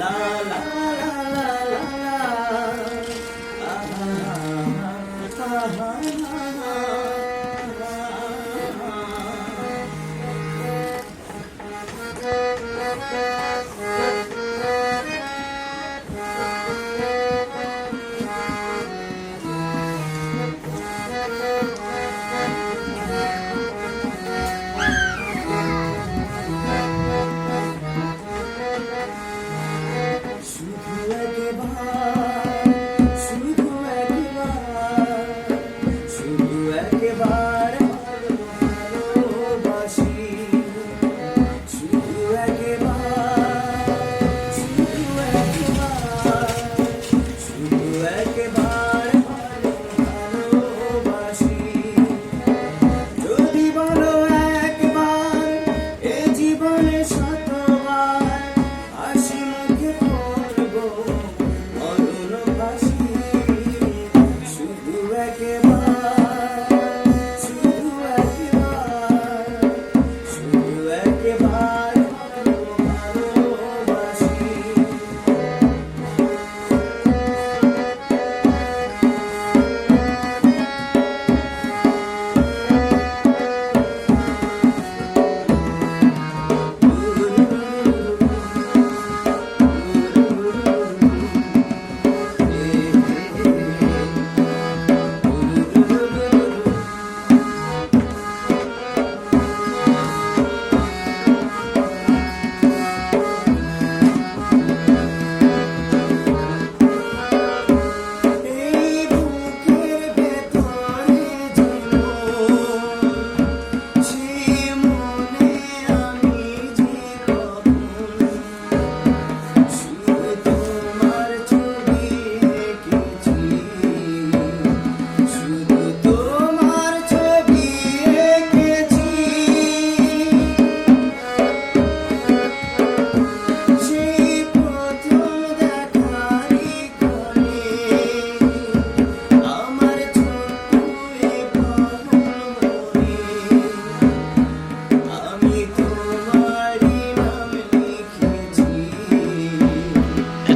la la.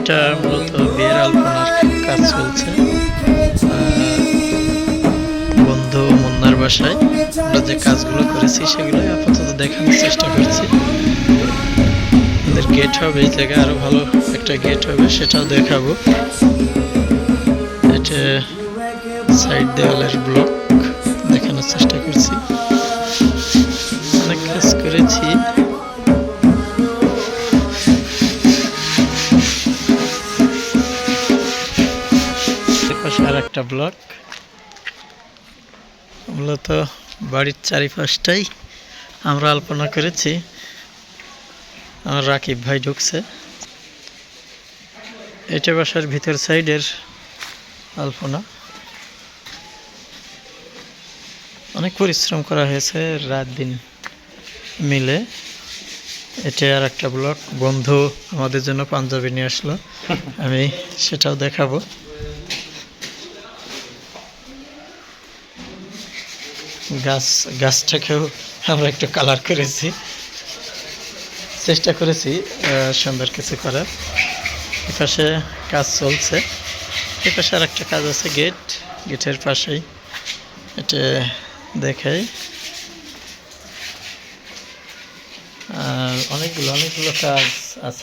এটা মূলত বিয়ের আলপনার কাজ চলছে। বন্ধু মুন্নার বাসায়। আমরা যে কাজগুলো করেছি সেগুলো আপাতত দেখানোর চেষ্টা করছি। আমাদের গেট হবে, এই জায়গায় আরও ভালো একটা গেট হবে, সেটাও দেখাবো। এটা সাইড দেওয়ালের ব্লক একটা ব্লক। মূলত বাড়ির চারিপাশটাই আমরা আলপনা করেছি। আমার রাকিব ভাই ঢুকছে। এটা বাসার ভিতর সাইডের আলপনা। অনেক পরিশ্রম করা হয়েছে রাত দিন মিলে। এটা আর একটা ব্লক। বন্ধু আমাদের জন্য পাঞ্জাবি নিয়ে আসলো। আমি সেটাও দেখাবো। গাছ, গাছটাকেও আমরা একটু কালার করেছি। চেষ্টা করেছি সুন্দর কিছু করার। এপাশে কাজ চলছে। এপাশে আর একটা কাজ আছে গেট গেটের পাশেই। এটা দেখাই। আর অনেকগুলো অনেকগুলো কাজ আছে।